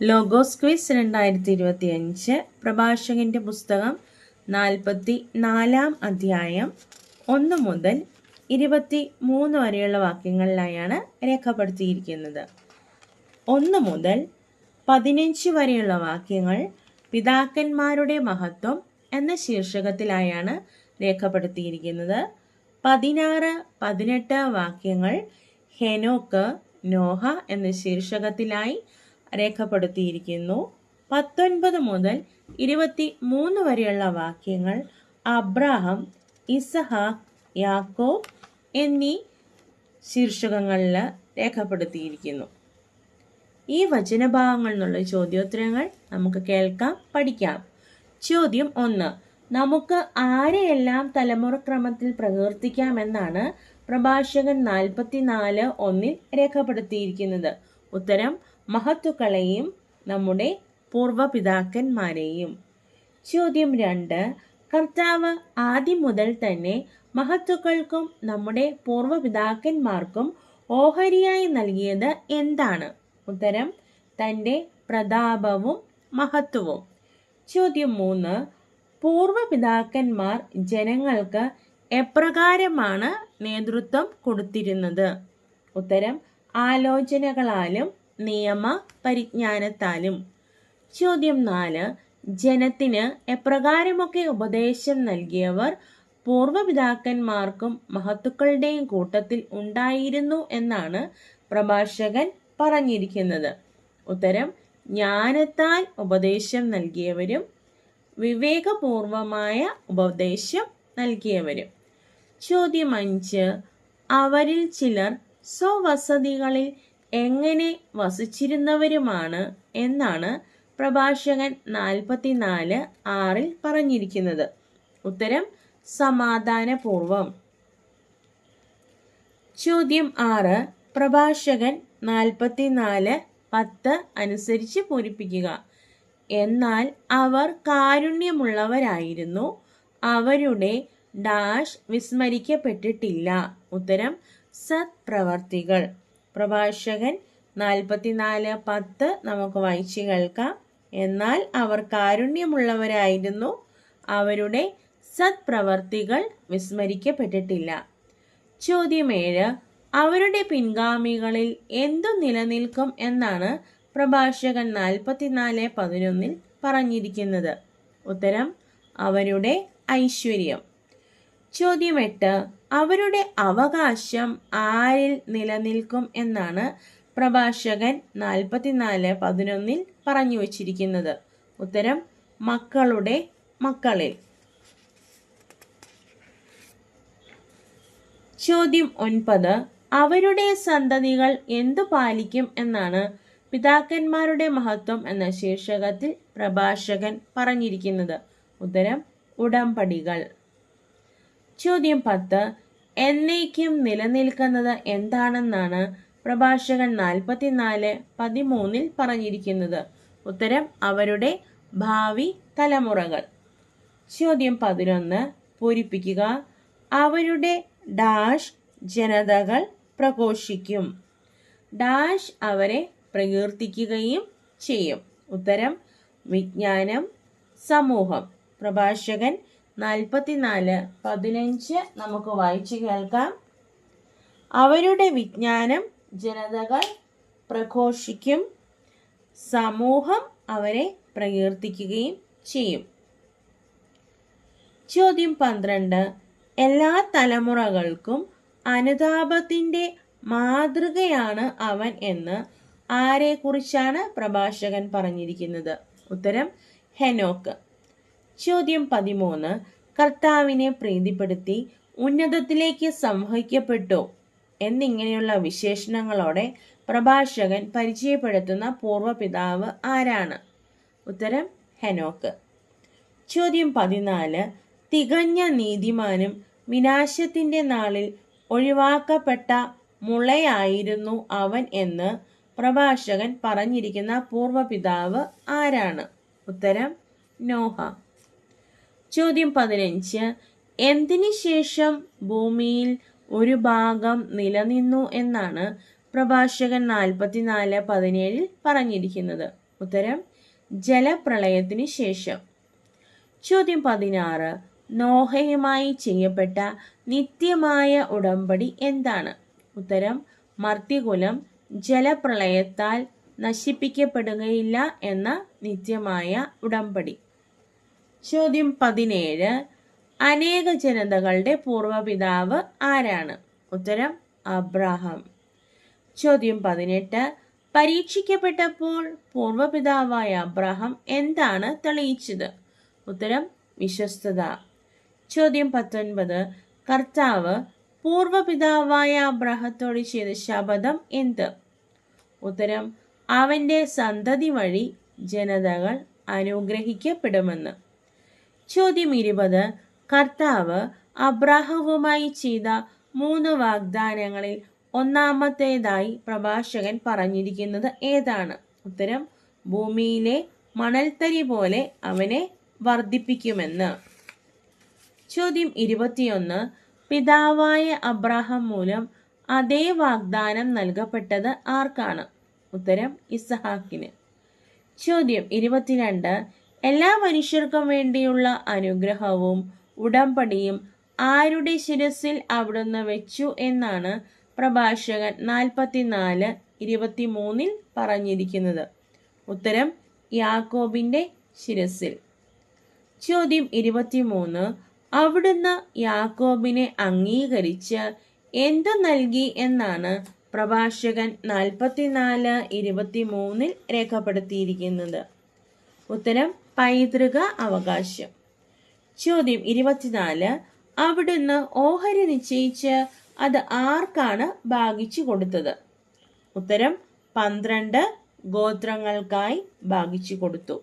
Logos quiz രണ്ടായിരത്തി ഇരുപത്തി അഞ്ച് പ്രഭാഷകന്റെ പുസ്തകം നാൽപ്പത്തി നാലാം അധ്യായം ഒന്ന് മുതൽ ഇരുപത്തി മൂന്ന് വരെയുള്ള വാക്യങ്ങളിലായാണ് രേഖപ്പെടുത്തിയിരിക്കുന്നത്. ഒന്ന് മുതൽ പതിനഞ്ച് വരെയുള്ള വാക്യങ്ങൾ പിതാക്കന്മാരുടെ മഹത്വം എന്ന ശീർഷകത്തിലായാണ് രേഖപ്പെടുത്തിയിരിക്കുന്നത്. പതിനാറ് പതിനെട്ട് വാക്യങ്ങൾ ഹെനോക്ക് നോഹ എന്ന ശീർഷകത്തിലായി രേഖപ്പെടുത്തിയിരിക്കുന്നു. പത്തൊൻപത് മുതൽ ഇരുപത്തി മൂന്ന് വരെയുള്ള വാക്യങ്ങൾ അബ്രാഹം ഇസഹാഖ് യാക്കോബ് എന്നീ ശീർഷകങ്ങളിൽ രേഖപ്പെടുത്തിയിരിക്കുന്നു. ഈ വചനഭാഗങ്ങളിൽ നിന്നുള്ള ചോദ്യോത്തരങ്ങൾ നമുക്ക് കേൾക്കാം പഠിക്കാം. ചോദ്യം ഒന്ന്. നമുക്ക് ആരെയെല്ലാം തലമുറക്രമത്തിൽ പ്രകീർത്തിക്കാമെന്നാണ് പ്രഭാഷകൻ നാൽപ്പത്തിനാല് ഒന്നിൽ രേഖപ്പെടുത്തിയിരിക്കുന്നത്. ഉത്തരം മഹത്തുക്കളെയും നമ്മുടെ പൂർവപിതാക്കന്മാരെയും ചോദ്യം രണ്ട്. കർത്താവ് ആദ്യം മുതൽ തന്നെ മഹത്തുക്കൾക്കും നമ്മുടെ പൂർവപിതാക്കന്മാർക്കും ഓഹരിയായി നൽകിയത് എന്താണ്? ഉത്തരം തന്റെ പ്രതാപവും മഹത്വവും. ചോദ്യം മൂന്ന്. പൂർവപിതാക്കന്മാർ ജനങ്ങൾക്ക് എപ്രകാരമാണ് നേതൃത്വം കൊടുത്തിരുന്നത്? ഉത്തരം ആലോചനകളാലും നിയമ പരിജ്ഞാനത്താലും ചോദ്യം നാല്. ജനത്തിന് എപ്രകാരമൊക്കെ ഉപദേശം നൽകിയവർ പൂർവപിതാക്കന്മാർക്കും മഹത്തുക്കളുടെയും കൂട്ടത്തിൽ ഉണ്ടായിരുന്നു എന്നാണ് പ്രഭാഷകൻ പറഞ്ഞിരിക്കുന്നത്. ഉത്തരം ജ്ഞാനത്താൽ ഉപദേശം നൽകിയവരും വിവേകപൂർവമായ ഉപദേശം നൽകിയവരും. ചോദ്യം അഞ്ച്. അവരിൽ ചിലർ സ്വവസതികളിൽ എങ്ങനെ വസിച്ചിരുന്നവരുമാണ് എന്നാണ് പ്രഭാഷകൻ നാൽപ്പത്തിനാല് ആറിൽ പറഞ്ഞിരിക്കുന്നത്. ഉത്തരം സമാധാനപൂർവം. ചോദ്യം ആറ് പ്രഭാഷകൻ നാൽപ്പത്തിനാല് പത്ത് അനുസരിച്ച് പൂരിപ്പിക്കുക. എന്നാൽ അവർ കാരുണ്യമുള്ളവരായിരുന്നു. അവരുടെ ഡാഷ് വിസ്മരിക്കപ്പെട്ടിട്ടില്ല. ഉത്തരം സത്പ്രവർത്തികൾ. പ്രഭാഷകൻ നാൽപ്പത്തിനാല് പത്ത് നമുക്ക് വായിച്ചു കേൾക്കാം. എന്നാൽ അവർ കാരുണ്യമുള്ളവരായിരുന്നു. അവരുടെ സത്പ്രവർത്തികൾ വിസ്മരിക്കപ്പെട്ടിട്ടില്ല. ചോദ്യമേഴ് അവരുടെ പിൻഗാമികളിൽ എന്തു നിലനിൽക്കും എന്നാണ് പ്രഭാഷകൻ നാൽപ്പത്തിനാല് പതിനൊന്നിൽ പറഞ്ഞിരിക്കുന്നത്. ഉത്തരം അവരുടെ ഐശ്വര്യം. ചോദ്യം എട്ട് അവരുടെ അവകാശം ആരിൽ നിലനിൽക്കും എന്നാണ് പ്രഭാഷകൻ നാൽപ്പത്തിനാല് പതിനൊന്നിൽ പറഞ്ഞു വച്ചിരിക്കുന്നത്. ഉത്തരം മക്കളുടെ മക്കളിൽ. ചോദ്യം ഒൻപത് അവരുടെ സന്തതികൾ എന്തു പാലിക്കും എന്നാണ് പിതാക്കന്മാരുടെ മഹത്വം എന്ന ശീർഷകത്തിൽ പ്രഭാഷകൻ പറഞ്ഞിരിക്കുന്നത്. ഉത്തരം ഉടമ്പടികൾ. ചോദ്യം പത്ത്. എന്നേക്കും നിലനിൽക്കുന്നത് എന്താണെന്നാണ് പ്രഭാഷകൻ നാൽപ്പത്തിനാല് പതിമൂന്നിൽ പറഞ്ഞിരിക്കുന്നത്. ഉത്തരം അവരുടെ ഭാവി തലമുറകൾ. ചോദ്യം പതിനൊന്ന്. പൂരിപ്പിക്കുക. അവരുടെ ഡാഷ് ജനതകൾ പ്രഘോഷിക്കും. ഡാഷ് അവരെ പ്രകീർത്തിക്കുകയും ചെയ്യും. ഉത്തരം വിജ്ഞാനം സമൂഹം. പ്രഭാഷകൻ നാൽപ്പത്തിനാല് പതിനഞ്ച് നമുക്ക് വായിച്ചു കേൾക്കാം. അവരുടെ വിജ്ഞാനം ജനതകൾ പ്രഘോഷിക്കും സമൂഹം അവരെ പ്രകീർത്തിക്കുകയും ചെയ്യും. ചോദ്യം പന്ത്രണ്ട് എല്ലാ തലമുറകൾക്കും അനുതാപത്തിന്റെ മാതൃകയാണ് അവൻ എന്ന് ആരെക്കുറിച്ചാണ് പ്രഭാഷകൻ പറഞ്ഞിരിക്കുന്നത്? ഉത്തരം ഹെനോക്ക്. ചോദ്യം പതിമൂന്ന്. കർത്താവിനെ പ്രീതിപ്പെടുത്തി ഉന്നതത്തിലേക്ക് സംവഹിക്കപ്പെട്ടു എന്നിങ്ങനെയുള്ള വിശേഷണങ്ങളോടെ പ്രഭാഷകൻ പരിചയപ്പെടുത്തുന്ന പൂർവപിതാവ് ആരാണ്? ഉത്തരം ഹെനോക്ക്. ചോദ്യം പതിനാല്. തികഞ്ഞ നീതിമാനും വിനാശത്തിന്റെ നാളിൽ ഒഴിവാക്കപ്പെട്ട മുളയായിരുന്നു അവൻ എന്ന് പ്രഭാഷകൻ പറഞ്ഞിരിക്കുന്ന പൂർവപിതാവ് ആരാണ്? ഉത്തരം നോഹ. ചോദ്യം പതിനഞ്ച്. എന്തിനു ശേഷം ഭൂമിയിൽ ഒരു ഭാഗം നിലനിന്നു എന്നാണ് പ്രഭാഷകൻ നാൽപ്പത്തിനാല് പതിനേഴിൽ പറഞ്ഞിരിക്കുന്നത്. ഉത്തരം ജലപ്രളയത്തിന് ശേഷം. ചോദ്യം പതിനാറ്. നോഹയുമായി ചെയ്യപ്പെട്ട നിത്യമായ ഉടമ്പടി എന്താണ്? ഉത്തരം മർത്തികുലം ജലപ്രളയത്താൽ നശിപ്പിക്കപ്പെടുകയില്ല എന്ന നിത്യമായ ഉടമ്പടി. ചോദ്യം പതിനേഴ്. അനേക ജനതകളുടെ പൂർവപിതാവ് ആരാണ്? ഉത്തരം അബ്രാഹം. ചോദ്യം പതിനെട്ട്. പരീക്ഷിക്കപ്പെട്ടപ്പോൾ പൂർവപിതാവായ അബ്രാഹം എന്താണ് തെളിയിച്ചത്? ഉത്തരം വിശ്വസ്തത. ചോദ്യം പത്തൊൻപത്. കർത്താവ് പൂർവപിതാവായ അബ്രാഹത്തോട് ചെയ്ത ശപഥം എന്ത്? ഉത്തരം അവന്റെ സന്തതി വഴി ജനതകൾ അനുഗ്രഹിക്കപ്പെടുമെന്ന്. ചോദ്യം ഇരുപത് കർത്താവ് അബ്രാഹവുമായി ചെയ്ത മൂന്ന് വാഗ്ദാനങ്ങളിൽ ഒന്നാമത്തേതായി പ്രഭാഷകൻ പറഞ്ഞിരിക്കുന്നത് ഏതാണ്? ഉത്തരം ഭൂമിയിലെ മണൽത്തരി പോലെ അവനെ വർദ്ധിപ്പിക്കുമെന്ന്. ചോദ്യം ഇരുപത്തിയൊന്ന്. പിതാവായ അബ്രാഹം മൂലം അതേ വാഗ്ദാനം നൽകപ്പെട്ടത് ആർക്കാണ്? ഉത്തരം ഇസഹാക്കിന്. ചോദ്യം ഇരുപത്തിരണ്ട്. എല്ലാ മനുഷ്യർക്കും വേണ്ടിയുള്ള അനുഗ്രഹവും ഉടമ്പടിയും ആരുടെ ശിരസിൽ അവിടുന്ന് വെച്ചു എന്നാണ് പ്രഭാഷകൻ നാൽപ്പത്തിനാല് ഇരുപത്തിമൂന്നിൽ പറഞ്ഞിരിക്കുന്നത്. ഉത്തരം യാക്കോബിന്റെ ശിരസിൽ. ചോദ്യം ഇരുപത്തിമൂന്ന് അവിടുന്ന് യാക്കോബിനെ അംഗീകരിച്ച് എന്ത് നൽകി എന്നാണ് പ്രഭാഷകൻ നാൽപ്പത്തിനാല് ഇരുപത്തിമൂന്നിൽ രേഖപ്പെടുത്തിയിരിക്കുന്നത്. ഉത്തരം പൈതൃക അവകാശം. ചോദ്യം ഇരുപത്തിനാല്. അവിടുന്ന് ഓഹരി നിശ്ചയിച്ച് അത് ആർക്കാണ് ഭാഗിച്ചു കൊടുത്തത്? ഉത്തരം പന്ത്രണ്ട് ഗോത്രങ്ങൾക്കായി ഭാഗിച്ചു കൊടുത്തു.